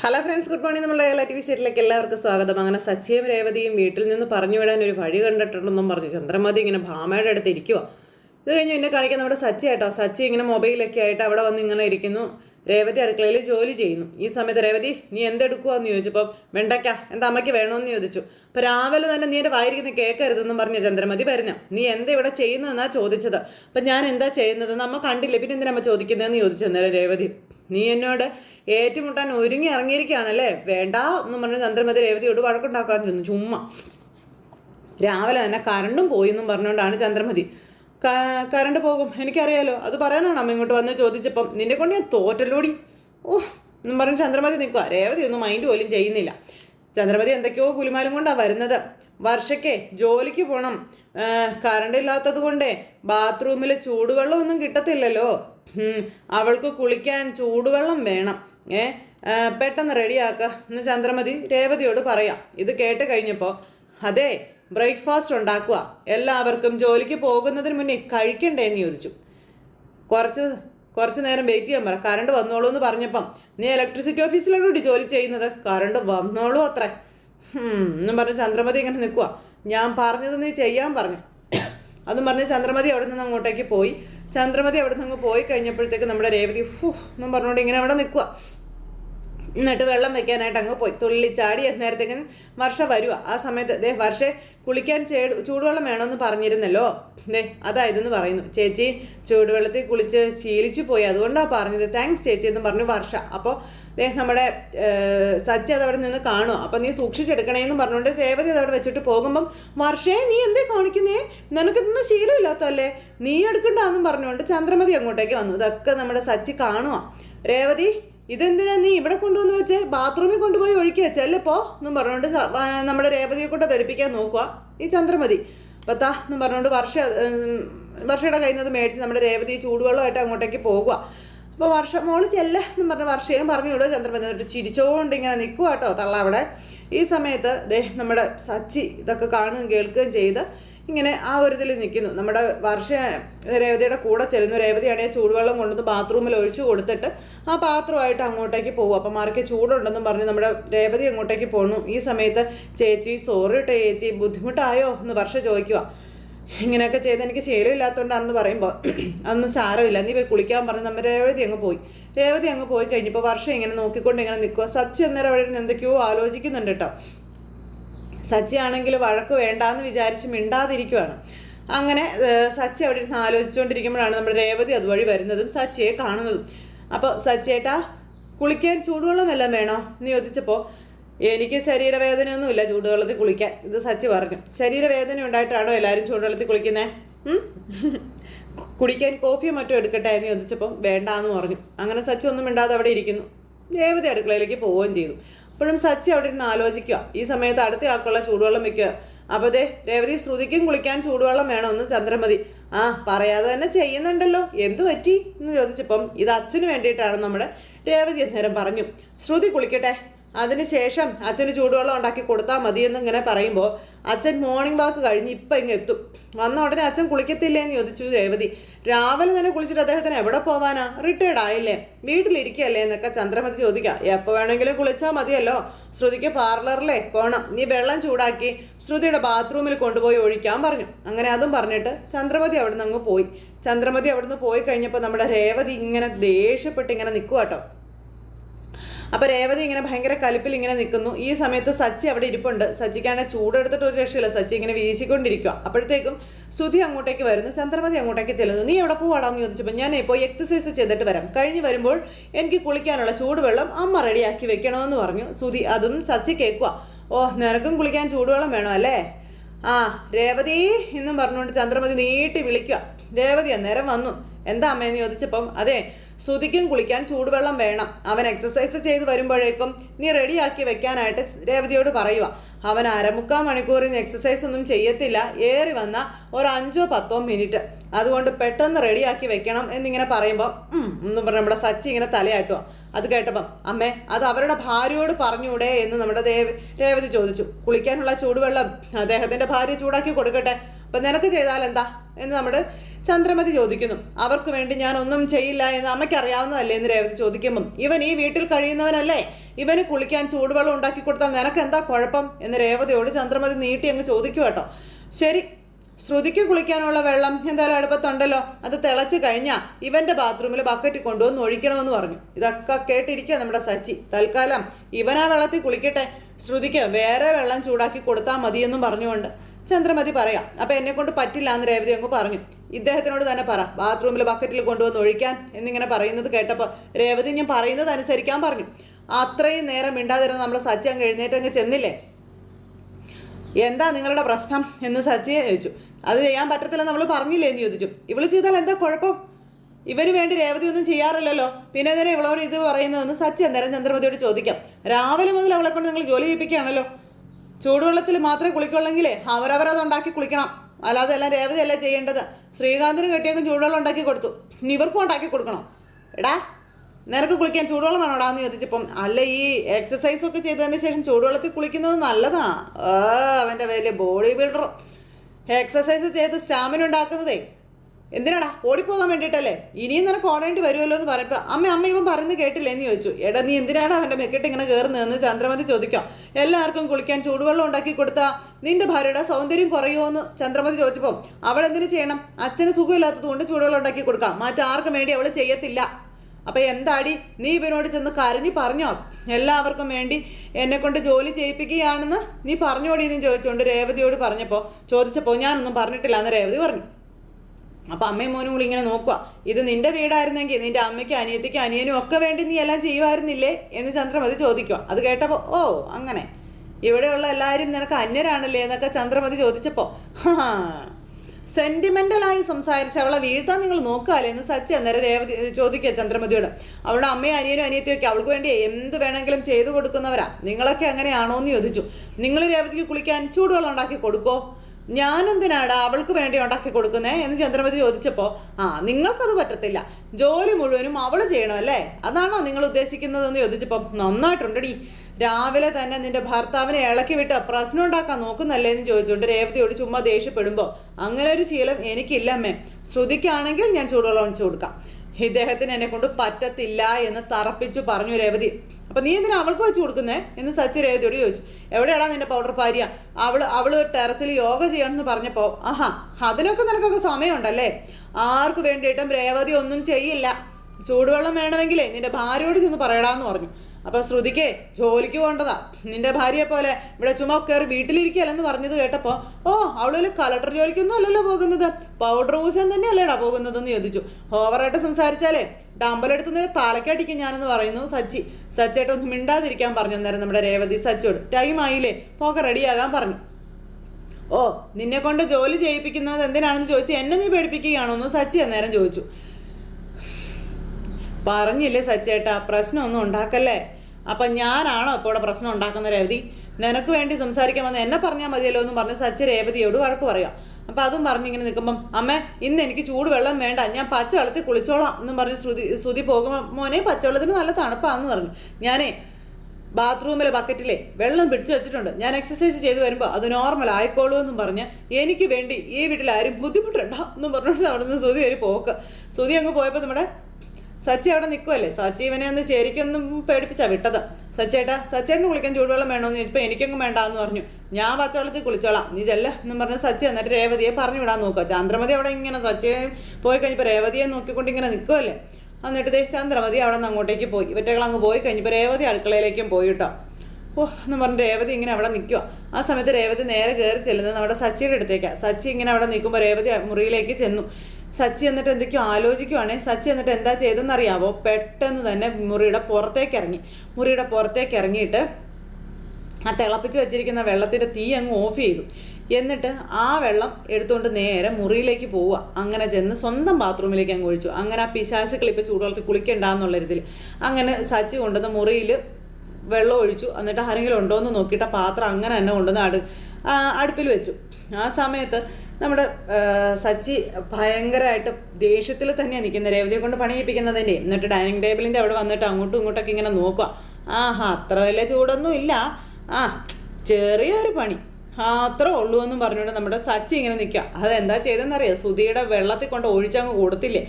Hello friends good morning നമ്മുടെ Kerala T V സീരിയലിലേക്ക് എല്ലാവർക്കും സ്വാഗതം. അങ്ങനെ സച്ചിയും രേവതിയും വീട്ടിൽ നിന്ന് പറഞ്ഞു വിടാൻ ഒരു വഴി കണ്ടിട്ടുണ്ടെന്നും പറഞ്ഞു. ചന്ദ്രമതി ഇങ്ങനെ ഭാമയുടെ അടുത്ത് ഇരിക്കുക ഇത് കഴിഞ്ഞ് എന്നെ കാണിക്കാൻ നമ്മുടെ സച്ചി ആട്ടോ സച്ചി ഇങ്ങനെ മൊബൈലൊക്കെ ആയിട്ട് അവിടെ വന്ന് ഇങ്ങനെ ഇരിക്കുന്നു. രേവതി അടുക്കളയിൽ ജോലി ചെയ്യുന്നു. ഈ സമയത്ത് രേവതി നീ എന്തെടുക്കുവാന്ന് ചോദിച്ചപ്പോൾ വെണ്ടയ്ക്ക എന്താ അമ്മയ്ക്ക് വേണമെന്ന് ചോദിച്ചു. അപ്പോൾ രാവിലെ തന്നെ നീ എന്റെ വായിരിക്കുന്ന കേൾക്കരുതെന്നും പറഞ്ഞ ചന്ദ്രമതി പറഞ്ഞു നീ എന്താ ഇവിടെ ചെയ്യുന്നതെന്നാ ചോദിച്ചത്? അപ്പം ഞാൻ എന്താ ചെയ്യുന്നത്? നമ്മ കണ്ടില്ല പിന്നെ എന്തിനാ അമ്മ ചോദിക്കുന്നതെന്ന് ചോദിച്ചു അന്നേരം രേവതി. നീ എന്നോട് ഏറ്റുമുട്ടാൻ ഒരുങ്ങി ഇറങ്ങിയിരിക്കുകയാണല്ലേ? വേണ്ട എന്ന് പറഞ്ഞ് ചന്ദ്രമതി രേവതിയോട് വഴക്കുണ്ടാക്കാൻ ചെന്നു ചുമ്മാ. രാവിലെ തന്നെ കറണ്ടും പോയി എന്നും പറഞ്ഞുകൊണ്ടാണ് ചന്ദ്രമതി. കരണ്ട് പോകും. എനിക്കറിയാലോ. അത് പറയാനാണ് അമ്മ ഇങ്ങോട്ട് വന്ന് ചോദിച്ചപ്പം? നിന്നെ കൊണ്ട് ഞാൻ തോറ്റല്ലോടി. ഓ എന്നും പറഞ്ഞ് ചന്ദ്രമതി നിൽക്കുക രേവതി ഒന്നും മൈൻഡ് പോലും ചെയ്യുന്നില്ല. ചന്ദ്രമതി എന്തൊക്കെയോ കുലിമാലും കൊണ്ടാണ് വരുന്നത്. വർഷയ്ക്ക് ജോലിക്ക് പോകണം കറണ്ട് ഇല്ലാത്തത് കൊണ്ടേ ബാത്റൂമിലെ ചൂടുവെള്ളം ഒന്നും കിട്ടത്തില്ലല്ലോ. അവൾക്ക് കുളിക്കാൻ ചൂടുവെള്ളം വേണം. ഏ പെട്ടെന്ന് റെഡിയാക്കുക എന്ന് ചന്ദ്രമതി രേവതിയോട് പറയാം. ഇത് കേട്ട് കഴിഞ്ഞപ്പോൾ അതെ ബ്രേക്ക്ഫാസ്റ്റ് ഉണ്ടാക്കുക എല്ലാവർക്കും ജോലിക്ക് പോകുന്നതിന് മുന്നേ കഴിക്കണ്ടേ എന്ന് ചോദിച്ചു. കുറച്ച് കുറച്ച് നേരം വെയിറ്റ് ചെയ്യാൻ പറ. കറണ്ട് വന്നോളൂ എന്ന് പറഞ്ഞപ്പം നീ ഇലക്ട്രിസിറ്റി ഓഫീസിലാണ് കൂടി ജോലി ചെയ്യുന്നത്? കറണ്ട് വന്നോളൂ അത്ര. എന്നും പറഞ്ഞ് ചന്ദ്രമതി ഇങ്ങനെ നിൽക്കുക ഞാൻ പറഞ്ഞത് നീ ചെയ്യാൻ പറഞ്ഞു. അതും പറഞ്ഞ് ചന്ദ്രമതി അവിടെ നിന്ന് അങ്ങോട്ടേക്ക് പോയി. ചന്ദ്രമതി അവിടെ നിന്ന് പോയി കഴിഞ്ഞപ്പോഴത്തേക്ക് നമ്മുടെ രേവതി ഹൂ എന്നും പറഞ്ഞുകൊണ്ട് ഇങ്ങനെ അവിടെ നിൽക്കുക എന്നിട്ട് വെള്ളം വെക്കാനായിട്ട് അങ്ങ് പോയി. തുള്ളി ചാടി നേരത്തേക്ക് വർഷ വരുക ആ സമയത്ത് ദേ വർഷേ കുളിക്കാൻ ചേട് ചൂടുവെള്ളം വേണമെന്ന് പറഞ്ഞിരുന്നല്ലോ. ദേ അതായതെന്ന് പറയുന്നു. ചേച്ചി ചൂടുവെള്ളത്തിൽ കുളിച്ച് ശീലിച്ചു പോയി. അതുകൊണ്ടാണ് പറഞ്ഞത്. താങ്ക്സ് ചേച്ചി എന്ന് പറഞ്ഞു വർഷ. അപ്പോൾ ദേ നമ്മുടെ സച്ചി അത് അവിടെ നിന്ന് കാണുക അപ്പം നീ സൂക്ഷിച്ചെടുക്കണേന്ന് പറഞ്ഞുകൊണ്ട് രേവതി അതവിടെ വെച്ചിട്ട് പോകുമ്പം വർഷേ നീ എന്തേ കാണിക്കുന്നേ? നിനക്കിതൊന്നും ശീലമില്ലാത്തല്ലേ നീ എടുക്കണ്ടെന്നും പറഞ്ഞുകൊണ്ട് ചന്ദ്രമതി അങ്ങോട്ടേക്ക് വന്നു. ഇതൊക്കെ നമ്മുടെ സച്ചി കാണുക രേവതി ഇതെന്തിനാ നീ ഇവിടെ കൊണ്ടുവന്ന് വെച്ച്? ബാത്റൂമിൽ കൊണ്ടുപോയി ഒഴുക്കി വെച്ചല്ലേ പോ? എന്നും പറഞ്ഞുകൊണ്ട് നമ്മുടെ രേവതിയെ കൊണ്ട് ധരിപ്പിക്കാൻ നോക്കുക ഈ ചന്ദ്രമതി. പത്താ എന്നും പറഞ്ഞുകൊണ്ട് വർഷ വർഷയുടെ കയ്യിൽ നിന്ന് മേടിച്ച് നമ്മുടെ രേവതി ചൂടുവെള്ളമായിട്ട് അങ്ങോട്ടേക്ക് പോകുക അപ്പോൾ വർഷം മോൾ ചെല്ല എന്ന് പറഞ്ഞ വർഷയും പറഞ്ഞു വിടുക ചന്ദ്രമതി എന്നിട്ട് ചിരിച്ചോണ്ട് ഇങ്ങനെ നിൽക്കുക കേട്ടോ തള്ള അവിടെ. ഈ സമയത്ത് ദേ നമ്മുടെ സച്ചി ഇതൊക്കെ കാണുകയും കേൾക്കുകയും ചെയ്ത് ഇങ്ങനെ ആ ഒരു ഇതിൽ നിൽക്കുന്നു. നമ്മുടെ വർഷ രേവതിയുടെ കൂടെ ചെല്ലുന്നു. രേവതിയാണെങ്കിൽ ചൂടുവെള്ളം കൊണ്ടുവന്ന് ബാത്റൂമിൽ ഒഴിച്ചു കൊടുത്തിട്ട് ആ പാത്രമായിട്ട് അങ്ങോട്ടേക്ക് പോകും അപ്പം മാർക്ക് ചൂടുണ്ടെന്നും പറഞ്ഞ് നമ്മുടെ രേവതി അങ്ങോട്ടേക്ക് പോണു ഈ സമയത്ത് ചേച്ചി സോറി കേട്ടോ ചേച്ചി ബുദ്ധിമുട്ടായോ? എന്ന് വർഷ ചോദിക്കുക ഇങ്ങനെയൊക്കെ ചെയ്ത് എനിക്ക് ശീലമില്ലാത്തതുകൊണ്ടാണെന്ന് പറയുമ്പോൾ അതൊന്നും സാരമില്ല നീ പോയി കുളിക്കാൻ പറഞ്ഞ് നമ്മൾ രേവതി അങ്ങ് പോയി. രേവതി അങ്ങ് പോയി കഴിഞ്ഞപ്പോൾ വർഷം ഇങ്ങനെ നോക്കിക്കൊണ്ട് ഇങ്ങനെ നിൽക്കുക സച്ചി അന്നേരം അവിടെ നിന്ന് എന്തൊക്കെയോ ആലോചിക്കുന്നുണ്ട് കേട്ടോ സച്ചി ആണെങ്കിൽ വഴക്ക് വേണ്ടാന്ന് വിചാരിച്ച് മിണ്ടാതിരിക്കുവാണ്. അങ്ങനെ സച്ചി അവിടെ ഇരുന്ന് ആലോചിച്ചുകൊണ്ടിരിക്കുമ്പോഴാണ് നമ്മുടെ രേവതി അതുവഴി വരുന്നതും സച്ചിയെ കാണുന്നതും. അപ്പോൾ സച്ചേട്ടാ കുളിക്കാൻ ചൂടുവെള്ളം എല്ലാം വേണോ? എന്ന് ചോദിച്ചപ്പോൾ എനിക്ക് ശരീരവേദനയൊന്നുമില്ല ചൂടുവെള്ളത്തിൽ കുളിക്കാൻ. ഇത് സച്ചി പറഞ്ഞു. ശരീരവേദന ഉണ്ടായിട്ടാണോ എല്ലാവരും ചൂടുവെള്ളത്തിൽ കുളിക്കുന്നത് കുടിക്കാൻ കോഫിയോ മറ്റോ എടുക്കട്ടെ എന്ന് ചോദിച്ചപ്പോൾ വേണ്ടാന്ന് പറഞ്ഞു. അങ്ങനെ സച്ചി ഒന്നും മിണ്ടാതെ അവിടെ ഇരിക്കുന്നു. രേവതി അടുക്കളയിലേക്ക് പോവുകയും ചെയ്തു. അപ്പോഴും സച്ചി അവിടെ ഇരുന്ന് ആലോചിക്കുക. ഈ സമയത്ത് അടുത്ത ആൾക്കുള്ള ചൂടുവെള്ളം വെക്കുക അപ്പോൾ അതെ രേവതി ശ്രുതിക്കും കുളിക്കാൻ ചൂടുവെള്ളം വേണമെന്ന് ചന്ദ്രമതി ആ പറയാതെ തന്നെ ചെയ്യുന്നുണ്ടല്ലോ. എന്തു പറ്റി? എന്ന് ചോദിച്ചപ്പം ഇത് അച്ഛന് വേണ്ടിയിട്ടാണ് നമ്മുടെ രേവതി അന്നേരം പറഞ്ഞു. ശ്രുതി കുളിക്കട്ടെ. അതിനുശേഷം അച്ഛന് ചൂടുവെള്ളം ഉണ്ടാക്കി കൊടുത്താൽ മതി എന്നിങ്ങനെ പറയുമ്പോൾ അച്ഛൻ മോർണിംഗ് വാക്ക് കഴിഞ്ഞ് ഇപ്പം ഇങ്ങ് എത്തും. വന്ന ഉടനെ അച്ഛൻ കുളിക്കത്തില്ലേ എന്ന് ചോദിച്ചു രേവതി. രാവിലെ തന്നെ കുളിച്ചിട്ട് അദ്ദേഹത്തിന് എവിടെ പോവാനാ? റിട്ടയർഡ് ആയില്ലേ? വീട്ടിലിരിക്കുകയല്ലേ എന്നൊക്കെ ചന്ദ്രമതി ചോദിക്കാം. എപ്പോൾ വേണമെങ്കിലും കുളിച്ചാൽ മതിയല്ലോ. ശ്രുതിക്ക് പാർലറിലെ പോണം. നീ വെള്ളം ചൂടാക്കി ശ്രുതിയുടെ ബാത്റൂമിൽ കൊണ്ടുപോയി ഒഴിക്കാൻ പറഞ്ഞു. അങ്ങനെ അതും പറഞ്ഞിട്ട് ചന്ദ്രമതി അവിടുന്ന് അങ്ങ് പോയി. ചന്ദ്രമതി അവിടുന്ന് പോയി കഴിഞ്ഞപ്പോൾ നമ്മുടെ രേവതി ഇങ്ങനെ ദേഷ്യപ്പെട്ട് ഇങ്ങനെ നിൽക്കുക കേട്ടോ അപ്പൊ രേവതി ഇങ്ങനെ ഭയങ്കര കലിപ്പിൽ ഇങ്ങനെ നിൽക്കുന്നു. ഈ സമയത്ത് സച്ചി അവിടെ ഇരിപ്പുണ്ട്. സച്ചിക്കാണെങ്കിൽ ചൂടെടുത്തിട്ട് ഒരു രക്ഷയില്ല. സച്ചി ഇങ്ങനെ വീശിക്കൊണ്ടിരിക്കുക അപ്പോഴത്തേക്കും സുധി അങ്ങോട്ടേക്ക് വരുന്നു. ചന്ദ്രമതി അങ്ങോട്ടേക്ക് ചെല്ലുന്നു. നീ എവിടെ പോവാടാന്ന് ചോദിച്ചപ്പോൾ ഞാൻ ഇപ്പോൾ എക്സസൈസ് ചെയ്തിട്ട് വരാം. കഴിഞ്ഞ് വരുമ്പോൾ എനിക്ക് കുളിക്കാനുള്ള ചൂടുവെള്ളം അമ്മ റെഡിയാക്കി വെക്കണമെന്ന് പറഞ്ഞു. സുധി അതും സച്ചി കേൾക്കുക ഓ നിനക്കും കുളിക്കാൻ ചൂടുവെള്ളം വേണം അല്ലേ? ആ രേവതി എന്നും പറഞ്ഞുകൊണ്ട് ചന്ദ്രമതി നീട്ടി വിളിക്കുക രേവതി അന്നേരം വന്നു. എന്താ അമ്മയെന്ന് ചോദിച്ചപ്പം അതെ ശ്രുതിക്കും കുളിക്കാൻ ചൂടുവെള്ളം വേണം. അവൻ എക്സസൈസ് ചെയ്ത് വരുമ്പോഴേക്കും നീ റെഡിയാക്കി വെക്കാനായിട്ട് രേവതിയോട് പറയുക അവൻ അരമുക്കാൽ മണിക്കൂറിന് എക്സസൈസ് ഒന്നും ചെയ്യത്തില്ല. ഏറി വന്ന ഒരു അഞ്ചോ പത്തോ മിനിറ്റ്. അതുകൊണ്ട് പെട്ടെന്ന് റെഡിയാക്കി വെക്കണം എന്നിങ്ങനെ പറയുമ്പോൾ എന്ന് പറഞ്ഞ് നമ്മുടെ സച്ചി ഇങ്ങനെ തലയാട്ടുക അത് കേട്ടപ്പം അമ്മേ അത് അവരുടെ ഭാര്യയോട് പറഞ്ഞൂടെ? എന്ന് നമ്മുടെ ദേവ് രേവതി ചോദിച്ചു. കുളിക്കാനുള്ള ചൂടുവെള്ളം അദ്ദേഹത്തിന്റെ ഭാര്യ ചൂടാക്കി കൊടുക്കട്ടെ? അപ്പൊ നിനക്ക് ചെയ്താൽ എന്താ? എന്ന് നമ്മുടെ ചന്ദ്രമതി ചോദിക്കുന്നു. അവർക്ക് വേണ്ടി ഞാൻ ഒന്നും ചെയ്യില്ല എന്ന് അമ്മയ്ക്ക് അറിയാവുന്നതല്ലേ എന്ന് രേവതി ചോദിക്കുമ്പം. ഇവൻ ഈ വീട്ടിൽ കഴിയുന്നവനല്ലേ? ഇവന് കുളിക്കാൻ ചൂടുവെള്ളം ഉണ്ടാക്കി കൊടുത്താൽ നിനക്ക് എന്താ കുഴപ്പം? എന്ന് രേവതിയോട് ചന്ദ്രമതി നീട്ടി അങ്ങ് ചോദിക്കും കേട്ടോ. ശരി ശ്രുതിക്ക് കുളിക്കാനുള്ള വെള്ളം എന്തായാലും അടുപ്പത്തുണ്ടല്ലോ. അത് തിളച്ച് കഴിഞ്ഞാൽ ഇവന്റെ ബാത്റൂമിൽ ബക്കറ്റ് കൊണ്ടുവന്ന് ഒഴിക്കണമെന്ന് പറഞ്ഞു. ഇതൊക്കെ കേട്ടിരിക്കുക നമ്മുടെ സച്ചി. തൽക്കാലം ഇവനാ വെള്ളത്തിൽ കുളിക്കട്ടെ. ശ്രുതിക്ക് വേറെ വെള്ളം ചൂടാക്കി കൊടുത്താൽ മതിയെന്നും പറഞ്ഞുകൊണ്ട്. ചന്ദ്രമതി പറയാം അപ്പൊ എന്നെ കൊണ്ട് പറ്റില്ല എന്ന് രേവതി അങ്ങ് പറഞ്ഞു. ഇദ്ദേഹത്തിനോട് തന്നെ പറ ബാത്റൂമിൽ ബക്കറ്റിൽ കൊണ്ടുവന്ന് ഒഴിക്കാൻ എന്നിങ്ങനെ പറയുന്നത് കേട്ടപ്പോൾ രേവതി ഞാൻ പറയുന്നത് അനുസരിക്കാൻ പറഞ്ഞു. അത്രയും നേരം മിണ്ടാതിരുന്ന നമ്മൾ സച്ചി അങ്ങ് എഴുന്നേറ്റ് അങ്ങ് ചെന്നില്ലേ? എന്താ നിങ്ങളുടെ പ്രശ്നം? എന്ന് സച്ചിയെ ചോദിച്ചു. അത് ചെയ്യാൻ പറ്റത്തില്ല നമ്മൾ പറഞ്ഞില്ലേ എന്ന് ചോദിച്ചു. ഇവൾ ചെയ്താൽ എന്താ കുഴപ്പം? ഇവന് വേണ്ടി രേവതി ഒന്നും ചെയ്യാറില്ലല്ലോ. പിന്നെ എന്തിനാ ഇവളോട് ഇത് പറയുന്നതെന്ന് സച്ചി അന്നേരം ചന്ദ്രമതിയോട് ചോദിക്കാം. രാവിലെ മുതൽ അവളെ കൊണ്ട് നിങ്ങൾ ജോലി ചെയ്യിപ്പിക്കുകയാണല്ലോ. ചൂടുവെള്ളത്തിൽ മാത്രമേ കുളിക്കുള്ളെങ്കിലേ അവരവരത് ഉണ്ടാക്കി കുളിക്കണം. അല്ലാതെ എല്ലാം രേവതി അല്ലേ ചെയ്യേണ്ടത്. ശ്രീകാന്തിന് കെട്ടിയൊക്കെ ചൂടുവെള്ളം ഉണ്ടാക്കി കൊടുത്തു. ഇവർക്കും ഉണ്ടാക്കി കൊടുക്കണം. എടാ നിനക്ക് കുളിക്കാൻ ചൂടുവെള്ളം വേണോടാ എന്ന് ചോദിച്ചപ്പം അല്ല ഈ എക്സസൈസ് ഒക്കെ ചെയ്തതിന് ശേഷം ചൂടുവെള്ളത്തിൽ കുളിക്കുന്നത് നല്ലതാ. അവന്റെ വലിയ ബോഡി ബിൽഡർ എക്സസൈസ് ചെയ്ത് സ്റ്റാമിന ഉണ്ടാക്കുന്നതേ. എന്തിനാടാ? ഓടിപ്പോകാൻ വേണ്ടിയിട്ടല്ലേ? ഇനിയും നിനക്ക് ഓടേണ്ടി വരുമല്ലോ എന്ന് പറഞ്ഞപ്പോൾ അമ്മ അമ്മ ഇവൻ പറയുന്നത് കേട്ടില്ലേ എന്ന് ചോദിച്ചു. എടാ നീ എന്തിനാണ് അവന്റെ മെക്കെട്ട് ഇങ്ങനെ കയറുന്നതെന്ന് ചന്ദ്രമതി ചോദിക്കാം. എല്ലാവർക്കും കുളിക്കാൻ ചൂടുവെള്ളം ഉണ്ടാക്കി കൊടുത്താൽ നിന്റെ ഭാര്യയുടെ സൗന്ദര്യം കുറയുമോ എന്ന് ചന്ദ്രമതി ചോദിച്ചപ്പോൾ അവൾ എന്തിനു ചെയ്യണം? അച്ഛന് സുഖമില്ലാത്തതുകൊണ്ട് ചൂടുവെള്ളം ഉണ്ടാക്കി കൊടുക്കാം. മറ്റാർക്കും വേണ്ടി അവൾ ചെയ്യത്തില്ല. അപ്പൊ എന്താടി? നീ ഇവനോട് ചെന്ന് കരഞ്ഞു പറഞ്ഞോ? എല്ലാവർക്കും വേണ്ടി എന്നെ കൊണ്ട് ജോലി ചെയ്യിപ്പിക്കുകയാണെന്ന് നീ പറഞ്ഞോടി എന്ന് ചോദിച്ചുകൊണ്ട് രേവതിയോട് പറഞ്ഞപ്പോൾ ചോദിച്ചപ്പോൾ ഞാനൊന്നും പറഞ്ഞിട്ടില്ല എന്ന് രേവതി പറഞ്ഞു. അപ്പൊ അമ്മയും മോനും കൂടി ഇങ്ങനെ നോക്കുക ഇത് നിന്റെ വീടായിരുന്നെങ്കിൽ നിന്റെ അമ്മയ്ക്ക് അനിയത്തിക്ക് അനിയനും ഒക്കെ വേണ്ടി നീ എല്ലാം ചെയ്യുമായിരുന്നില്ലേ എന്ന് ചന്ദ്രമതി ചോദിക്കുക അത് കേട്ടപ്പോൾ ഓ അങ്ങനെ. ഇവിടെയുള്ള എല്ലാവരും നിനക്ക് അന്യരാണല്ലേ എന്നൊക്കെ ചന്ദ്രമതി ചോദിച്ചപ്പോൾ ഹാ സെന്റിമെന്റലായി സംസാരിച്ച് അവളെ വീഴ്ത്താൻ നിങ്ങൾ നോക്കാല്ലേ എന്ന് സച്ചി അന്നേരം രേവതി ചോദിക്കുക ചന്ദ്രമതിയോട്. അവളുടെ അമ്മയും അനിയനും അനിയത്തിയൊക്കെ അവൾക്ക് വേണ്ടി എന്ത് വേണമെങ്കിലും ചെയ്തു കൊടുക്കുന്നവരാ. നിങ്ങളൊക്കെ അങ്ങനെയാണോ എന്ന് ചോദിച്ചു. നിങ്ങൾ രേവതിക്ക് കുളിക്കാൻ ചൂടുവെള്ളം ഉണ്ടാക്കി കൊടുക്കോ ഞാൻ എന്തിനാടാ അവൾക്ക് വേണ്ടി ഉണ്ടാക്കി കൊടുക്കുന്നേ എന്ന് ചന്ദ്രമതി ചോദിച്ചപ്പോൾ ആ നിങ്ങൾക്കത് പറ്റത്തില്ല. ജോലി മുഴുവനും അവൾ ചെയ്യണം അല്ലേ അതാണോ നിങ്ങൾ ഉദ്ദേശിക്കുന്നതെന്ന് ചോദിച്ചപ്പോൾ നന്നായിട്ടുണ്ടടി. രാവിലെ തന്നെ നിന്റെ ഭർത്താവിനെ ഇളക്കി വിട്ട് പ്രശ്നം ഉണ്ടാക്കാൻ നോക്കുന്നല്ലേ? എന്ന് ചോദിച്ചുകൊണ്ട് രേവതിയോട് ചുമ്മാ ദേഷ്യപ്പെടുമ്പോൾ അങ്ങനെ ഒരു ശീലം എനിക്കില്ല അമ്മേ. ശ്രുതിക്കാണെങ്കിൽ ഞാൻ ചൂടുവെള്ളം ഒഴിച്ചു കൊടുക്കാം. ഇദ്ദേഹത്തിന് എന്നെ കൊണ്ട് പറ്റത്തില്ല എന്ന് തറപ്പിച്ചു പറഞ്ഞു രേവതി. അപ്പൊ നീ എന്തിനാ അവൾക്ക് വെച്ച് കൊടുക്കുന്നേ? എന്ന് സച്ചി രേവതിയോട് ചോദിച്ചു. എവിടെയാടാ നിന്റെ പൗഡർ ഭാര്യ അവൾ അവൾ ടെറസിൽ യോഗ ചെയ്യണമെന്ന് പറഞ്ഞപ്പോ ആഹാ അതിനൊക്കെ നിനക്കൊക്കെ സമയമുണ്ടല്ലേ? ആർക്ക് വേണ്ടിയിട്ടും രേവതി ഒന്നും ചെയ്യില്ല. ചൂടുവെള്ളം വേണമെങ്കിലേ നിന്റെ ഭാര്യയോട് ചെന്ന് പറയടാന്ന് പറഞ്ഞു. അപ്പൊ ശ്രുതിക്ക് ജോലിക്ക് പോകേണ്ടതാ. നിന്റെ ഭാര്യയെ പോലെ ഇവിടെ ചുമ്മാ കയറി വീട്ടിലിരിക്കുകയല്ലെന്ന് പറഞ്ഞത് കേട്ടപ്പോ ഓ അവളൊരു കലട്ടർ ജോലിക്കൊന്നും അല്ലല്ലോ പോകുന്നത്. പൗഡർ പൂശാൻ തന്നെ അല്ലേടാ പോകുന്നതെന്ന് ചോദിച്ചു. ഓവറായിട്ട് സംസാരിച്ചാലേ ഡമ്പലെടുത്ത് നിന്നെ തലക്കടിക്കും ഞാനെന്ന് പറയുന്നു സച്ചി. ഒന്ന് മിണ്ടാതിരിക്കാൻ പറഞ്ഞു അന്നേരം നമ്മുടെ രേവതി സച്ചോട്. ടൈം ആയില്ലേ പോക റെഡിയാകാൻ പറഞ്ഞു. ഓ നിന്നെ കൊണ്ട് ജോലി ചെയ്യിപ്പിക്കുന്നത് എന്തിനാണെന്ന് ചോദിച്ചു എന്നെ നീ പേടിപ്പിക്കുകയാണോ എന്ന് സച്ചി അന്നേരം ചോദിച്ചു. പറഞ്ഞില്ലേ സച്ചേട്ടാ പ്രശ്നമൊന്നും ഉണ്ടാക്കല്ലേ? അപ്പൊ ഞാനാണോ ഇപ്പോൾ ഇവിടെ പ്രശ്നം ഉണ്ടാക്കുന്ന രേവതി? നിനക്ക് വേണ്ടി സംസാരിക്കാൻ വന്ന് എന്നെ പറഞ്ഞാൽ മതിയല്ലോ എന്ന് പറഞ്ഞ് സച്ചി രേവതിയോട് വഴക്ക് പറയാം അപ്പൊ അതും പറഞ്ഞിങ്ങനെ നിൽക്കുമ്പം അമ്മ ഇന്ന് എനിക്ക് ചൂട് വെള്ളം വേണ്ട. ഞാൻ പച്ചവെള്ളത്തിൽ കുളിച്ചോളാം എന്നും പറഞ്ഞ് ശ്രുതി ശ്രുതി പോകുമ്പോൾ മോനെ പച്ചവെള്ളത്തിന് നല്ല തണുപ്പാന്ന് പറഞ്ഞു. ഞാനേ ബാത്റൂമിലെ ബക്കറ്റിലെ വെള്ളം പിടിച്ചു വെച്ചിട്ടുണ്ട്. ഞാൻ എക്സസൈസ് ചെയ്ത് വരുമ്പോൾ അത് നോർമൽ ആയിക്കോളൂ എന്നും പറഞ്ഞ് എനിക്ക് വേണ്ടി ഈ വീട്ടിൽ ആരും ബുദ്ധിമുട്ടുണ്ടോ എന്നും പറഞ്ഞിട്ട് അവിടെ നിന്ന് ശ്രുതി ഒരു പോക്ക്. ശ്രുതി അങ്ങ് പോയപ്പോൾ നമ്മുടെ സച്ചി അവിടെ നിൽക്കുമല്ലേ സച്ചി ഇവനെ ഒന്ന് ശരിക്കൊന്നും പേടിപ്പിച്ചാ വിട്ടത്. സച്ചേട്ടാ സച്ചേട്ടന് കുളിക്കാൻ ചൂടുവെള്ളം വേണമെന്ന് ചോദിച്ചപ്പോൾ എനിക്കൊന്നും വേണ്ട എന്ന് പറഞ്ഞു. ഞാൻ പച്ചവെള്ളത്തിൽ കുളിച്ചോളാം. നീ ചെല്ല എന്ന് പറഞ്ഞ സച്ചി എന്നിട്ട് രേവതിയെ പറഞ്ഞു വിടാൻ നോക്കുക. ചന്ദ്രമതി അവിടെ ഇങ്ങനെ സച്ചി പോയി കഴിഞ്ഞപ്പോൾ രേവതിയെ നോക്കിക്കൊണ്ട് ഇങ്ങനെ നിൽക്കുമല്ലേ എന്നിട്ട് ദേ ചന്ദ്രമതി അവിടെ നിന്ന് അങ്ങോട്ടേക്ക് പോയി. ഇവറ്റകൾ അങ്ങ് പോയി കഴിഞ്ഞപ്പോൾ രേവതി അടുക്കളയിലേക്കും പോയി കേട്ടോ. ഓ എന്ന് പറഞ്ഞ് രേവതി ഇങ്ങനെ അവിടെ നിൽക്കുക ആ സമയത്ത് രേവതി നേരെ കയറി ചെല്ലുന്നത് നമ്മുടെ സച്ചിയുടെ അടുത്തേക്കാണ് സച്ചി ഇങ്ങനെ അവിടെ നിൽക്കുമ്പോൾ രേവതി മുറിയിലേക്ക് ചെന്നു. സച്ചി എന്നിട്ട് എന്തൊക്കെയോ ആലോചിക്കുവാണേ. സച്ചി എന്നിട്ട് എന്താ ചെയ്തെന്നറിയാവോ പെട്ടെന്ന് തന്നെ മുറിയുടെ പുറത്തേക്ക് ഇറങ്ങി മുറിയുടെ പുറത്തേക്ക് ഇറങ്ങിയിട്ട് ആ തിളപ്പിച്ച് വെച്ചിരിക്കുന്ന വെള്ളത്തിന്റെ തീ അങ്ങ് ഓഫ് ചെയ്തു. എന്നിട്ട് ആ വെള്ളം എടുത്തുകൊണ്ട് നേരെ മുറിയിലേക്ക് പോവുക. അങ്ങനെ ചെന്ന് സ്വന്തം ബാത്റൂമിലേക്ക് അങ്ങ് ഒഴിച്ചു. അങ്ങനെ ആ പിശാശുക്കൾ ഇപ്പോൾ ചൂടുവെള്ളത്തിൽ കുളിക്കണ്ടെന്നുള്ള രീതിയിൽ. അങ്ങനെ സച്ചി കൊണ്ടുവന്ന് മുറിയിൽ വെള്ളം ഒഴിച്ചു. എന്നിട്ട് ആരെങ്കിലും ഉണ്ടോ എന്ന് നോക്കിയിട്ട് ആ പാത്രം അങ്ങനെ തന്നെ കൊണ്ടുവന്ന് അടു അടുപ്പിൽ വെച്ചു. ആ സമയത്ത് നമ്മുടെ സച്ചി ഭയങ്കരമായിട്ട് ദേഷ്യത്തിൽ തന്നെയാണ് നിൽക്കുന്നത് രേവതിയെ കൊണ്ട് പണിയിപ്പിക്കുന്നതിന്റെ എന്നിട്ട് ഡൈനിങ് ടേബിളിന്റെ അവിടെ വന്നിട്ട് അങ്ങോട്ടും ഇങ്ങോട്ടൊക്കെ ഇങ്ങനെ നോക്കുക ആഹാ അത്ര വലിയ ചൂടൊന്നും ഇല്ല. ആ ചെറിയൊരു പണി. അത്ര ഉള്ളൂ എന്നും പറഞ്ഞുകൊണ്ട് നമ്മുടെ സച്ചി ഇങ്ങനെ നിൽക്കുക അതെന്താ ചെയ്തെന്നറിയോ സുധിയുടെ വെള്ളത്തിൽ കൊണ്ട് ഒഴിച്ചങ്ങ് കൊടുത്തില്ലേ?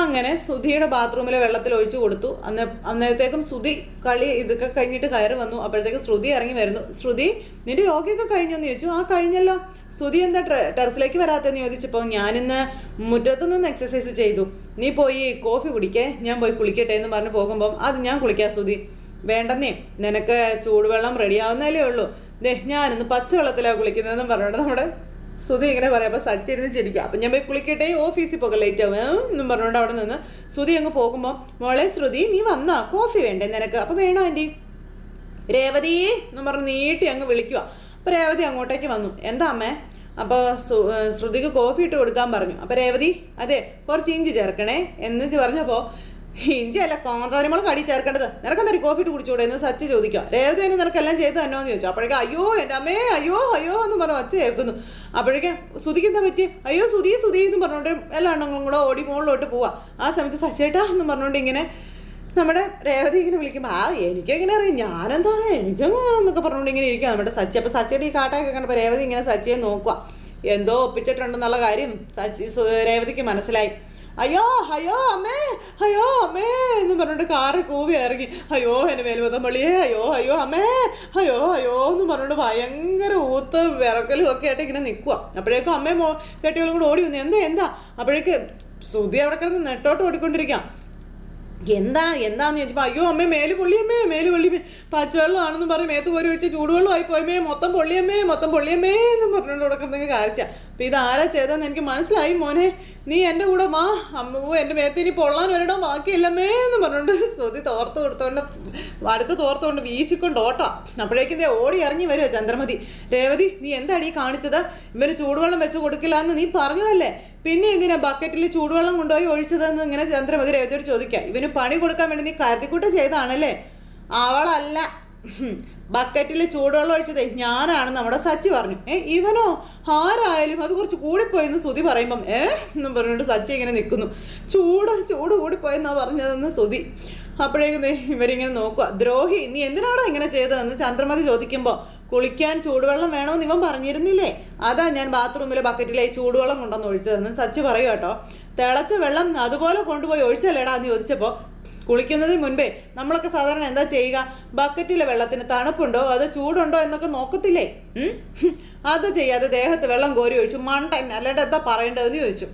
അങ്ങനെ സുധിയുടെ ബാത്റൂമിലെ വെള്ളത്തിൽ ഒഴിച്ചു കൊടുത്തു. അന്ന് അന്നേരത്തേക്കും സുധി കളി ഇതൊക്കെ കഴിഞ്ഞിട്ട് കയറി വന്നു. അപ്പോഴത്തേക്കും ശ്രുതി ഇറങ്ങി വരുന്നു. ശ്രുതി നിന്റെ യോഗയൊക്കെ കഴിഞ്ഞു എന്ന് ചോദിച്ചു. ആ കഴിഞ്ഞല്ലോ. സുധി എന്താ ടെറസിലേക്ക് വരാത്തെന്ന് ചോദിച്ചപ്പോൾ ഞാനിന്ന് മുറ്റത്തു നിന്ന് എക്സസൈസ് ചെയ്തു. നീ പോയി കോഫി കുടിക്കേ. ഞാൻ പോയി കുളിക്കട്ടെ എന്ന് പറഞ്ഞ് പോകുമ്പം അത് ഞാൻ കുളിക്കാം സുധി വേണ്ടെന്നേ നിനക്ക് ചൂടുവെള്ളം റെഡിയാവുന്നതല്ലേ ഉള്ളൂ. ദേ ഞാനിന്ന് പച്ചവെള്ളത്തിലാണ് കുളിക്കുന്നതെന്നും പറഞ്ഞോണ്ട് നമ്മുടെ സുധി ഇങ്ങനെ പറയാം അപ്പൊ സച്ചിരുന്ന് ചിരിക്കും. അപ്പൊ ഞാൻ പോയി കുളിക്കട്ടെ ഓഫീസിൽ പോകാം ലേറ്റ് ആവും? എന്നും പറഞ്ഞുകൊണ്ട് അവിടെ നിന്ന് സുധി അങ്ങ് പോകുമ്പോൾ മോളെ ശ്രുതി നീ വന്നാ? കോഫി വേണ്ടേ നിനക്ക്? അപ്പൊ വേണോ ആന്റി രേവതി എന്ന് പറഞ്ഞ് നീട്ടി അങ്ങ് വിളിക്കുക അപ്പൊ രേവതി അങ്ങോട്ടേക്ക് വന്നു. എന്താ അമ്മേ? അപ്പോൾ ശ്രുതിക്ക് കോഫി ഇട്ട് കൊടുക്കാൻ പറഞ്ഞു. അപ്പൊ രേവതി അതെ കുറച്ച് ഇഞ്ചി ചേർക്കണേ. എന്ന് പറഞ്ഞപ്പോൾ ഇഞ്ചി അല്ല കടി ചേർക്കേണ്ടത്. നിനക്കെന്താ കോഫി ഇട്ട് കുടിച്ചൂടെ? എന്ന് സച്ചി ചോദിക്കുക. രേവതി തന്നെ നിനക്കെല്ലാം ചെയ്ത് തന്നോ എന്ന് ചോദിച്ചു. അപ്പോഴേക്കും അയ്യോ എന്റെ അമ്മേ അയ്യോ അയ്യോ എന്ന് പറഞ്ഞ് ഒച്ച കേൾക്കുന്നു. അപ്പോഴേക്കും സുതിക്ക് എന്താ പറ്റി അയ്യോ സുതി സുതി എന്ന് പറഞ്ഞുകൊണ്ട് എല്ലാ എണ്ണങ്ങളും കൂടെ ഓടി മുകളിലോട്ട് പോവാ. ആ സമയത്ത് സച്ചേട്ടാ എന്ന് പറഞ്ഞുകൊണ്ട് ഇങ്ങനെ നമ്മുടെ രേവതി ഇങ്ങനെ വിളിക്കുമ്പോൾ ആ എനിക്കെങ്ങനെ അറിയാം. ഞാനെന്താ പറയുക എനിക്കെങ്ങനെ എന്നൊക്കെ പറഞ്ഞുകൊണ്ട് ഇങ്ങനെ ഇരിക്കുക നമ്മുടെ സച്ചി. അപ്പോൾ സച്ചിയുടെ ഈ കാട്ടൊക്കെ കണ്ടപ്പോൾ രേവതി ഇങ്ങനെ സച്ചിയെ നോക്കുക എന്തോ ഒപ്പിച്ചിട്ടുണ്ടെന്നുള്ള കാര്യം സച്ചി രേവതിക്ക് മനസ്സിലായി. അയ്യോ അയ്യോ അമ്മേ അയ്യോ അമ്മേ എന്ന് പറഞ്ഞുകൊണ്ട് കാറ് കൂവി ഇറങ്ങി. അയ്യോ എന്റെ മേൽവതം പള്ളിയേ അയ്യോ അയ്യോ അമ്മേ അയ്യോ അയ്യോ എന്ന് പറഞ്ഞുകൊണ്ട് ഭയങ്കര ഊത്ത് വിറക്കലും ഒക്കെ ആയിട്ട് ഇങ്ങനെ നിൽക്കുക അപ്പോഴേക്കും അമ്മയും കെട്ടികളും കൂടെ ഓടി വന്നു. എന്താ എന്താ? അപ്പോഴേക്ക് ശ്രുതി അവിടെ കിടന്ന് നെട്ടോട്ട് ഓടിക്കൊണ്ടിരിക്കാം എന്താ എന്താന്ന് ചോദിച്ചപ്പോൾ അയ്യോ അമ്മേ മേൽ പൊള്ളിയമ്മേ മേൽ പൊള്ളിയമ്മേ പച്ചവെള്ളമാണെന്ന് പറഞ്ഞ് മേത്ത് കോരി ഒഴിച്ച് ചൂടുവെള്ളമായി പോയമേ മൊത്തം പൊള്ളിയമ്മേ മൊത്തം പൊള്ളിയമ്മേ എന്ന് പറഞ്ഞുകൊണ്ട് കൊടുക്കുന്നത് കാഴ്ച. അപ്പം ഇത് ആരാ ചെയ്തതെന്ന് എനിക്ക് മനസ്സിലായി മോനെ. നീ എന്റെ കൂടെ വാ അമ്മൂ എന്റെ മേത്ത് ഇനി പൊള്ളാൻ ഒരിടം ബാക്കിയില്ലമ്മേ എന്ന് പറഞ്ഞുകൊണ്ട് സ്തുതി തോർത്ത് കൊടുത്തോണ്ട് അടുത്ത് തോർത്തുകൊണ്ട് വീശിക്കൊണ്ട് ഓട്ടാ. അപ്പോഴേക്കും ദേ ഓടി ഇറങ്ങി വരുമോ ചന്ദ്രമതി. രേവതി നീ എന്താടി കാണിച്ചത്? ഇവന് ചൂടുവെള്ളം വെച്ച് കൊടുക്കില്ല എന്ന് നീ പറഞ്ഞതല്ലേ? പിന്നെ എന്തിനാ ബക്കറ്റിൽ ചൂടുവെള്ളം കൊണ്ടുപോയി ഒഴിച്ചതെന്ന് ഇങ്ങനെ ചന്ദ്രമതി രേവതിയോട് ചോദിക്കാം. ഇവന് പണി കൊടുക്കാൻ വേണ്ടി നീ കരുതിക്കൂട്ട് ചെയ്താണല്ലേ അവളല്ല. ബക്കറ്റിൽ ചൂടുവെള്ളം ഒഴിച്ചതേ ഞാനാണ് നമ്മുടെ സച്ചി പറഞ്ഞു. ഏ ഇവനോ? ആരായാലും അത് കുറച്ച് കൂടിപ്പോയെന്ന് സുതി പറയുമ്പം ഏ? എന്നും പറഞ്ഞിട്ട് സച്ചി ഇങ്ങനെ നിൽക്കുന്നു. ചൂട് ചൂട് കൂടിപ്പോയെന്നാ പറഞ്ഞതെന്ന് സുതി അപ്പോഴേക്കും ഇവരിങ്ങനെ നോക്കുക. ദ്രോഹി നീ എന്തിനാണോ ഇങ്ങനെ ചെയ്തതെന്ന്? ചന്ദ്രമതി ചോദിക്കുമ്പോൾ കുളിക്കാൻ ചൂടുവെള്ളം വേണമെന്ന് ഇവൻ പറഞ്ഞിരുന്നില്ലേ? അതാ ഞാൻ ബാത്റൂമിലെ ബക്കറ്റിലെ ചൂടുവെള്ളം കൊണ്ടുവന്ന് ഒഴിച്ചതെന്ന് സച്ച് പറയൂ കേട്ടോ. തിളച്ച വെള്ളം അതുപോലെ കൊണ്ടുപോയി ഒഴിച്ചല്ലേടാ എന്ന് ചോദിച്ചപ്പോൾ കുളിക്കുന്നതിന് മുൻപേ നമ്മളൊക്കെ സാധാരണ എന്താ ചെയ്യുക? ബക്കറ്റിലെ വെള്ളത്തിന് തണുപ്പുണ്ടോ? അത് ചൂടുണ്ടോ എന്നൊക്കെ നോക്കത്തില്ലേ? അത് ചെയ്യാതെ ദേഹത്ത് വെള്ളം കോരി ഒഴിച്ചു മണ്ടൻ അല്ലാണ്ട് എന്താ പറയേണ്ടതെന്ന് ചോദിച്ചു.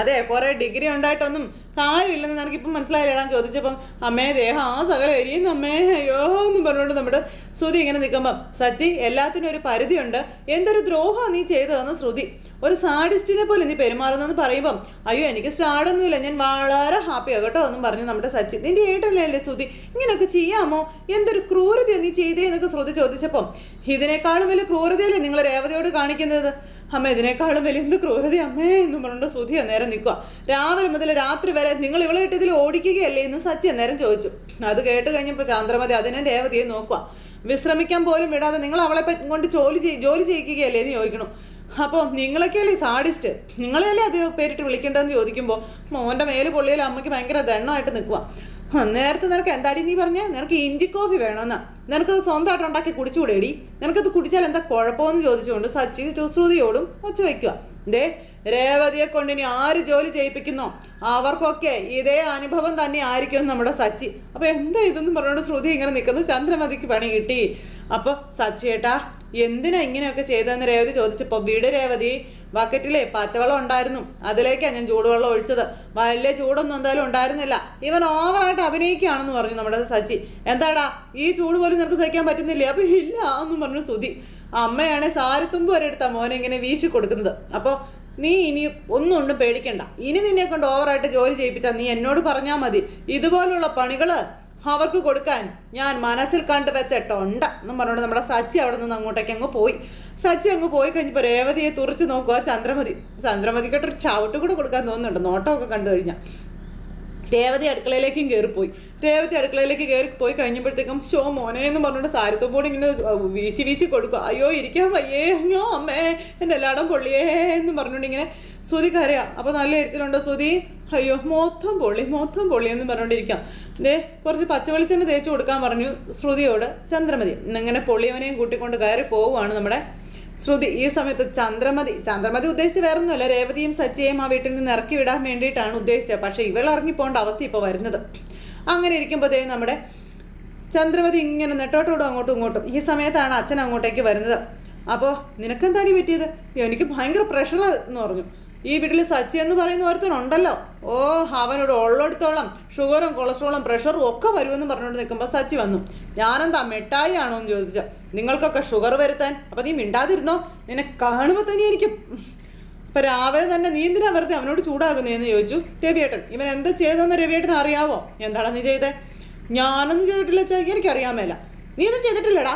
അതെ കുറെ ഡിഗ്രി ഉണ്ടായിട്ടൊന്നും കാര്യമില്ലെന്ന് നിനക്ക് ഇപ്പം മനസ്സിലായില്ലേടാ ചോദിച്ചപ്പം അമ്മേ ദേഹം ആ സകല എരിയുന്ന അമ്മേ അയ്യോ എന്ന് പറഞ്ഞുകൊണ്ട് നമ്മുടെ ശ്രുതി ഇങ്ങനെ നിൽക്കുമ്പം സച്ചി എല്ലാത്തിനും ഒരു പരിധിയുണ്ട്. എന്തൊരു ദ്രോഹമാണ് നീ ചെയ്തതെന്ന് ശ്രുതി. ഒരു സാഡിസ്റ്റിനെ പോലെ നീ പെരുമാറുന്നെന്ന് പറയുമ്പം അയ്യോ എനിക്ക് സ്റ്റാർഡൊന്നുമില്ല ഞാൻ വളരെ ഹാപ്പിയാണ് കേട്ടോ എന്നും പറഞ്ഞു നമ്മുടെ സച്ചി. നിന്റെ ഏട്ടല്ലേ അല്ലേ ശ്രുതി? ഇങ്ങനെയൊക്കെ ചെയ്യാമോ? എന്തൊരു ക്രൂരതയാണ് നീ ചെയ്തേ? എന്നൊക്കെ ശ്രുതി ചോദിച്ചപ്പം ഇതിനേക്കാളും വലിയ ക്രൂരതയല്ലേ നിങ്ങൾ രേവതയോട് കാണിക്കുന്നത്? അമ്മ ഇതിനേക്കാളും വലിയ എന്ത് ക്രൂരത അമ്മേ എന്ന് പറഞ്ഞുകൊണ്ട് സുധി അന്നേരം നിൽക്കുക രാവിലെ മുതൽ രാത്രി വരെ നിങ്ങൾ ഇവളെ ഇട്ട് ഇതിൽ ഓടിക്കുകയല്ലേ എന്ന് സച്ചി അന്നേരം ചോദിച്ചു. അത് കേട്ട് കഴിഞ്ഞപ്പോൾ ചാന്ദ്രമതി അതിനെ രേവതിയെ നോക്കുക വിശ്രമിക്കാൻ പോലും വിടാതെ നിങ്ങൾ അവളെ കൊണ്ട് ജോലി ജോലി ചെയ്യിക്കുകയല്ലേ എന്ന് ചോദിക്കണം. അപ്പോൾ നിങ്ങളൊക്കെയല്ലേ സാഡിസ്റ്റ്? നിങ്ങളെയല്ലേ അത് പേരിട്ട് വിളിക്കേണ്ടതെന്ന് ചോദിക്കുമ്പോൾ മോന്റെ മേൽ പൊള്ളിയിൽ അമ്മയ്ക്ക് ഭയങ്കര ദണ്ണമായിട്ട് നിൽക്കുക നേരത്തെ നിനക്ക് എന്താടി നീ പറഞ്ഞ? നിനക്ക് ഇഞ്ചി കോഫി വേണമെന്നാ നിനക്കത് സ്വന്തമായിട്ട് ഉണ്ടാക്കി കുടിച്ചുകൂടേടി? നിനക്കത് കുടിച്ചാൽ എന്താ കുഴപ്പമെന്ന് ചോദിച്ചുകൊണ്ട് സച്ചി ശ്രുതിയോടും ഒച്ച വയ്ക്കുക ദേ രേവതിയെ കൊണ്ട് ഇനി ആര് ജോലി ചെയ്യിപ്പിക്കുന്നോ? അവർക്കൊക്കെ ഇതേ അനുഭവം തന്നെ ആയിരിക്കും നമ്മുടെ സച്ചി. അപ്പൊ എന്താ ഇതെന്ന് പറഞ്ഞുകൊണ്ട് ശ്രുതി ഇങ്ങനെ നിൽക്കുന്നു. ചന്ദ്രമതിക്ക് പണി കിട്ടി. അപ്പൊ സച്ചിയേട്ടാ എന്തിനാ ഇങ്ങനെയൊക്കെ ചെയ്തതെന്ന് രേവതി ചോദിച്ചപ്പോൾ വീട് രേവതി ബക്കറ്റിലെ പച്ചവെള്ളം ഉണ്ടായിരുന്നു. അതിലേക്കാണ് ഞാൻ ചൂടുവെള്ളം ഒഴിച്ചത്. വലിയ ചൂടൊന്നും എന്തായാലും ഉണ്ടായിരുന്നില്ല. ഇവൻ ഓവറായിട്ട് അഭിനയിക്കുകയാണെന്ന് പറഞ്ഞു നമ്മുടെ സച്ചി. എന്താടാ ഈ ചൂട് പോലും നിനക്ക് സഹിക്കാൻ പറ്റുന്നില്ലേ? അപ്പൊ ഇല്ല എന്നും പറഞ്ഞു സുധി അമ്മയാണെ സാരത്തുമ്പ് വരെ എടുത്ത മോനെ ഇങ്ങനെ വീശി കൊടുക്കുന്നത്. അപ്പോൾ നീ ഇനി ഒന്നും ഒന്നും പേടിക്കണ്ട. ഇനി നിന്നെ കൊണ്ട് ഓവറായിട്ട് ജോലി ചെയ്യിപ്പിച്ചാൽ നീ എന്നോട് പറഞ്ഞാൽ മതി. ഇതുപോലുള്ള പണികൾ അവർക്ക് കൊടുക്കാൻ ഞാൻ മനസ്സിൽ കണ്ടു ടൊണ്ട എന്നും പറഞ്ഞുകൊണ്ട് നമ്മുടെ സച്ചി അവിടെ നിന്ന് അങ്ങോട്ടേക്ക് അങ്ങ് പോയി. സച്ചി അങ്ങ് പോയി കഴിഞ്ഞപ്പോൾ രേവതിയെ തുറച്ചു നോക്കുക ചന്ദ്രമതി. ചന്ദ്രമതിക്കൊട്ടൊരു ചവിട്ട് കൂടെ കൊടുക്കാൻ തോന്നുന്നുണ്ട്. നോട്ടമൊക്കെ കണ്ടു കഴിഞ്ഞാൽ രേവതി അടുക്കളയിലേക്കും കയറിപ്പോയി രേവതി അടുക്കളയിലേക്ക് കയറി പോയി കഴിഞ്ഞപ്പോഴത്തേക്കും ഷോ മോനെ എന്ന് പറഞ്ഞുകൊണ്ട് സാരത്തും കൂടി ഇങ്ങനെ വീശി വീശി കൊടുക്കുക അയ്യോ ഇരിക്കാൻ വയ്യേ അയ്യോ അമ്മേ എന്റെ എല്ലായിടം പൊള്ളിയേ എന്ന് പറഞ്ഞുകൊണ്ട് ഇങ്ങനെ ശ്രുതി കരയാ. അപ്പോൾ നല്ല എരിച്ചിലുണ്ടോ ശ്രുതി? അയ്യോ മൊത്തം പൊള്ളി മൊത്തം പൊള്ളി എന്ന് പറഞ്ഞുകൊണ്ടിരിക്കാം. ദേ കുറച്ച് പച്ചവെളിച്ചെണ്ണ തേച്ച് കൊടുക്കാൻ പറഞ്ഞു ശ്രുതിയോട് ചന്ദ്രമതി. ഇങ്ങനെ പൊള്ളിയവനെയും കൂട്ടിക്കൊണ്ട് കയറി പോവുകയാണ് നമ്മുടെ ശ്രുതി ഈ സമയത്ത് ചന്ദ്രമതി ചന്ദ്രമതി ഉദ്ദേശിച്ച് വേറൊന്നുമല്ല രേവതിയും സച്ചിയെയും ആ വീട്ടിൽ നിന്ന് ഇറക്കി വിടാൻ വേണ്ടിയിട്ടാണ് ഉദ്ദേശിച്ചത്. പക്ഷേ ഇവൾ ഇറങ്ങിപ്പോണ്ട അവസ്ഥ ഇപ്പോൾ വരുന്നത്. അങ്ങനെ ഇരിക്കുമ്പോഴത്തേ നമ്മുടെ ചന്ദ്രമതി ഇങ്ങനെ നെട്ടോട്ടോടും അങ്ങോട്ടും ഇങ്ങോട്ടും ഈ സമയത്താണ് അച്ഛൻ അങ്ങോട്ടേക്ക് വരുന്നത്. അപ്പോൾ നിനക്കെന്താണ് പറ്റിയത്? എനിക്ക് ഭയങ്കര പ്രഷർ എന്ന് പറഞ്ഞു. ഈ വീട്ടിൽ സച്ചി എന്ന് പറയുന്ന ഒരുത്തനുണ്ടല്ലോ. ഓ അവനോട് ഉള്ളടത്തോളം ഷുഗറും കൊളസ്ട്രോളും പ്രഷറും ഒക്കെ വരുമെന്ന് പറഞ്ഞുകൊണ്ട് നിൽക്കുമ്പോൾ സച്ചി വന്നു. ഞാനെന്താ മിഠായി ആണോ? എന്ന് ചോദിച്ച. നിങ്ങൾക്കൊക്കെ ഷുഗർ വരുത്താൻ? അപ്പം നീ മിണ്ടാതിരുന്നോ? നിന്നെ കാണുമ്പോൾ തന്നെ എനിക്ക് അപ്പൊ രാവിലെ തന്നെ നീ വെറുതെ അവനോട് ചൂടാകുന്നതെന്ന് ചോദിച്ചു? രവിയേട്ടൻ ഇവൻ എന്താ ചെയ്തതെന്ന് രവിയേട്ടൻ അറിയാവോ? എന്താണ് നീ ചെയ്തേ? ഞാനൊന്നും ചെയ്തിട്ടില്ല ചാ എനിക്കറിയാമേല നീ ഒന്നും ചെയ്തിട്ടില്ലടാ?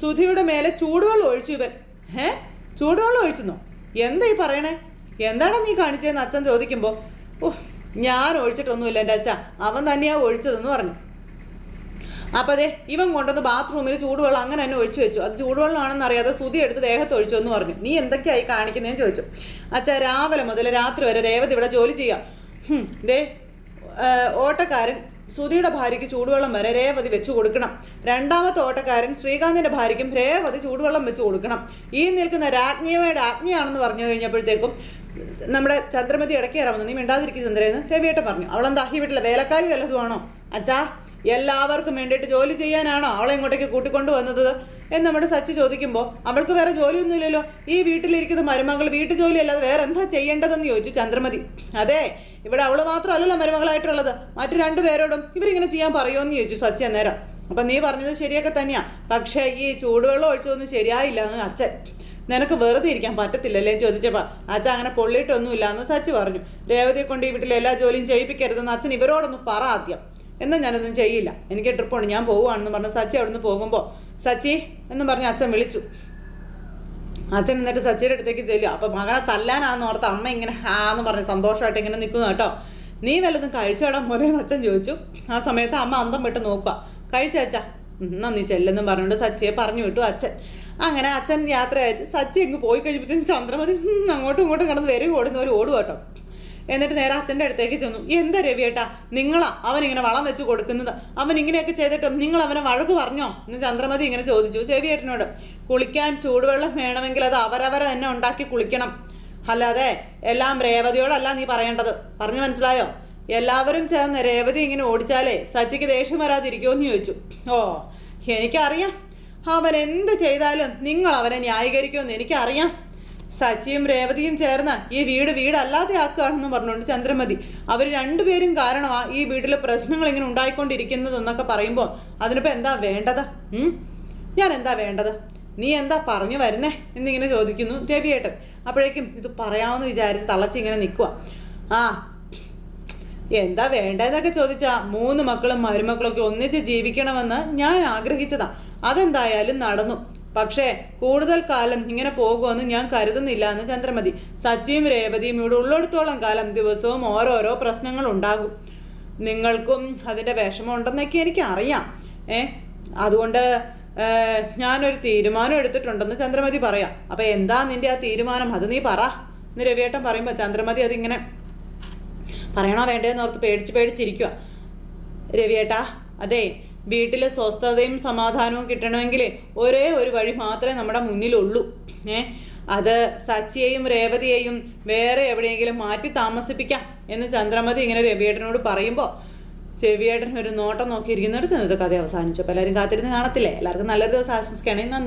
സുധിയുടെ മേലെ ചൂടുവെള്ളം ഒഴിച്ചു ഇവൻ. ഏ ചൂടുവെള്ളം ഒഴിച്ചെന്നോ? എന്താ ഈ പറയണേ? എന്താണ് നീ കാണിച്ചതെന്ന് അച്ഛൻ ചോദിക്കുമ്പോൾ ഓ ഞാൻ ഒഴിച്ചിട്ടൊന്നുമില്ല എന്റെ അച്ഛ. അവൻ തന്നെയാ ഒഴിച്ചതെന്ന് പറഞ്ഞു. അപ്പൊ അതെ ഇവൻ കൊണ്ടുവന്ന് ബാത്റൂമിൽ ചൂടുവെള്ളം അങ്ങനെ തന്നെ ഒഴിച്ചു വെച്ചു. അത് ചൂടുവെള്ളമാണെന്ന് അറിയാതെ സുതി എടുത്ത് ദേഹത്ത് ഒഴിച്ചു എന്ന് പറഞ്ഞു. നീ എന്തൊക്കെയായി കാണിക്കുന്നതെന്ന് ചോദിച്ചു. അച്ഛ രാവിലെ മുതൽ രാത്രി വരെ രേവതി ഇവിടെ ജോലി ചെയ്യാം. ദേ ഓട്ടക്കാരൻ സുധിയുടെ ഭാര്യയ്ക്ക് ചൂടുവെള്ളം വരെ രേവതി വെച്ചു കൊടുക്കണം. രണ്ടാമത്തെ ഓട്ടക്കാരൻ ശ്രീകാന്തിന്റെ ഭാര്യയ്ക്കും രേവതി ചൂടുവെള്ളം വെച്ചു കൊടുക്കണം. ഈ നിൽക്കുന്ന രാജ്ഞിയമ്മയുടെ ആജ്ഞയാണെന്ന് പറഞ്ഞു കഴിഞ്ഞപ്പോഴത്തേക്കും നമ്മുടെ ചന്ദ്രമതി ഇടയ്ക്ക് ഇറങ്ങുന്നു നീ മിണ്ടാതിരിക്കും ചന്ദ്രയെന്ന് രവിയേട്ടൻ പറഞ്ഞു. അവളെന്താ ഈ വീട്ടിലെ വേലക്കാരി വല്ലതുമാണോ അച്ഛാ എല്ലാവർക്കും വേണ്ടിയിട്ട് ജോലി ചെയ്യാനാണോ അവളെ ഇങ്ങോട്ടേക്ക് കൂട്ടിക്കൊണ്ട് വന്നത്? എന്ന് നമ്മുടെ സച്ചി ചോദിക്കുമ്പോൾ അവൾക്ക് വേറെ ജോലിയൊന്നുമില്ലല്ലോ ഈ വീട്ടിലിരിക്കുന്ന മരുമകൾ വീട്ടു ജോലി അല്ലാതെ വേറെ എന്താ ചെയ്യേണ്ടതെന്ന് ചോദിച്ചു ചന്ദ്രമതി. അതെ ഇവിടെ അവൾ മാത്രമല്ലല്ലോ മരുമകളായിട്ടുള്ളത്. മറ്റു രണ്ടു പേരോടും ഇവരിങ്ങനെ ചെയ്യാൻ പറയുമെന്ന് ചോദിച്ചു സച്ചി അന്നേരം. അപ്പം നീ പറഞ്ഞത് ശരിയൊക്കെ തന്നെയാ. പക്ഷേ ഈ ചൂടുവെള്ളം ഒഴിച്ചതൊന്നും ശരിയായില്ല അച്ഛൻ നിനക്ക് വെറുതെ ഇരിക്കാൻ പറ്റത്തില്ലല്ലേ എന്ന് ചോദിച്ചപ്പോൾ അച്ഛൻ അങ്ങനെ പൊള്ളിയിട്ടൊന്നുമില്ല എന്ന് സച്ചി പറഞ്ഞു. രേവതിയെ കൊണ്ട് ഈ വീട്ടിലെ എല്ലാ ജോലിയും ചെയ്യിപ്പിക്കരുതെന്ന് അച്ഛൻ ഇവരോടൊന്ന് പറ ആദ്യം. എന്നാൽ ഞാനൊന്നും ചെയ്യില്ല. എനിക്ക് ട്രിപ്പുണ്ട് ഞാൻ പോവുകയാണെന്ന് പറഞ്ഞ് സച്ചി അവിടുന്ന് പോകുമ്പോൾ സച്ചി എന്ന് പറഞ്ഞ് അച്ഛൻ വിളിച്ചു. അച്ഛൻ എന്നിട്ട് സച്ചിയുടെ അടുത്തേക്ക് ചെല്ലു അപ്പം മകനെ തല്ലാനാന്ന് ഓർത്ത് അമ്മ ഇങ്ങനെ ഹാന്ന് പറഞ്ഞ് സന്തോഷമായിട്ട് ഇങ്ങനെ നിൽക്കുന്നു കേട്ടോ. നീ വല്ലതും കഴിച്ചോടാൻ പോലെ അച്ഛൻ ചോദിച്ചു. ആ സമയത്ത് അമ്മ അന്തം വിട്ട് നോക്കുക കഴിച്ച അച്ഛ. എന്നാ നീ ചെല്ലെന്നും പറഞ്ഞുകൊണ്ട് സച്ചിയെ പറഞ്ഞു വിട്ടു അച്ഛൻ. അങ്ങനെ അച്ഛൻ യാത്ര അയച്ച് സച്ചി അങ്ങ് പോയി കഴിഞ്ഞപ്പോഴത്തേക്കും ചന്ദ്രമതി അങ്ങോട്ടും ഇങ്ങോട്ടും കിടന്ന് വരും ഓടുന്ന ഒരു ഓടും കേട്ടോ. എന്നിട്ട് നേരെ അച്ഛന്റെ അടുത്തേക്ക് ചെന്നു. എന്താ രവിയേട്ടാ നിങ്ങളാ അവൻ ഇങ്ങനെ വളം വെച്ച് കൊടുക്കുന്നത്? അവൻ ഇങ്ങനെയൊക്കെ ചെയ്തിട്ടും നിങ്ങൾ അവനെ വഴക്ക് പറഞ്ഞോ? എന്ന് ചന്ദ്രമതി ഇങ്ങനെ ചോദിച്ചു. രവിയേട്ടനോട് കുളിക്കാൻ ചൂടുവെള്ളം വേണമെങ്കിൽ അത് അവരവരെ തന്നെ ഉണ്ടാക്കി കുളിക്കണം. അല്ലാതെ എല്ലാം രേവതിയോടല്ല നീ പറയേണ്ടത്. പറഞ്ഞു മനസ്സിലായോ? എല്ലാവരും ചേർന്ന് രേവതി ഇങ്ങനെ ഓടിച്ചാലേ സച്ചിക്ക് ദേഷ്യം വരാതിരിക്കുമോ എന്ന് ചോദിച്ചു. ഓ എനിക്കറിയാം. അവൻ എന്ത് ചെയ്താലും നിങ്ങൾ അവനെ ന്യായീകരിക്കുമെന്ന് എനിക്കറിയാം. സച്ചിയും രേവതിയും ചേർന്ന് ഈ വീട് വീടല്ലാതെ ആക്കുകയാണെന്നും പറഞ്ഞുകൊണ്ട് ചന്ദ്രമതി അവർ രണ്ടുപേരും കാരണമാ ഈ വീട്ടിലെ പ്രശ്നങ്ങൾ ഇങ്ങനെ ഉണ്ടായിക്കൊണ്ടിരിക്കുന്നതെന്നൊക്കെ പറയുമ്പോൾ അതിനിപ്പോൾ എന്താ വേണ്ടത്? ഞാൻ എന്താ വേണ്ടത്? നീ എന്താ പറഞ്ഞു വരുന്നേ? എന്നിങ്ങനെ ചോദിക്കുന്നു രവിയേട്ടൻ. അപ്പോഴേക്കും ഇത് പറയാമെന്ന് വിചാരിച്ച് തളച്ച് ഇങ്ങനെ നിൽക്കുക ആ എന്താ വേണ്ടതെന്നൊക്കെ ചോദിച്ചാ മൂന്ന് മക്കളും മരുമക്കളൊക്കെ ഒന്നിച്ച് ജീവിക്കണമെന്ന് ഞാൻ ആഗ്രഹിച്ചതാ. അതെന്തായാലും നടന്നു. പക്ഷേ കൂടുതൽ കാലം ഇങ്ങനെ പോകുമെന്ന് ഞാൻ കരുതുന്നില്ല എന്ന് ചന്ദ്രമതി. സച്ചിയും രേവതിയും ഇവിടെ ഉള്ളിടത്തോളം കാലം ദിവസവും ഓരോരോ പ്രശ്നങ്ങൾ ഉണ്ടാകും. നിങ്ങൾക്കും അതിന്റെ വിഷമമുണ്ടെന്നൊക്കെ എനിക്ക് അറിയാം ഏ അതുകൊണ്ട് ഞാനൊരു തീരുമാനം എടുത്തിട്ടുണ്ടെന്ന് ചന്ദ്രമതി പറയാം. അപ്പം എന്താ നിന്റെ ആ തീരുമാനം? അത് നീ പറ. എന്ന് രവിയേട്ടൻ പറയുമ്പോൾ ചന്ദ്രമതി അതിങ്ങനെ പറയണോ വേണ്ടതെന്ന് ഓർത്ത് പേടിച്ച് പേടിച്ചിരിക്കുക രവിയേട്ടാ അതെ വീട്ടിൽ സ്വസ്ഥതയും സമാധാനവും കിട്ടണമെങ്കിൽ ഒരേ ഒരു വഴി മാത്രമേ നമ്മുടെ മുന്നിലുള്ളൂ. ഏ? അത് സച്ചിയെയും രേവതിയെയും വേറെ എവിടെയെങ്കിലും മാറ്റി താമസിപ്പിക്കാം എന്ന് ചന്ദ്രമതി ഇങ്ങനെ രവിയേട്ടനോട് പറയുമ്പോൾ രവിയേട്ടൻ ഒരു നോട്ടം നോക്കിയിരിക്കുന്നിടത്ത് ഇന്നത്തെ കഥ അവസാനിച്ചു. അപ്പോൾ എല്ലാവരും കാത്തിരുന്ന് കാണത്തില്ലേ? എല്ലാവർക്കും നല്ലൊരു ദിവസം ആശംസിക്കുകയാണെങ്കിൽ നന്ദി.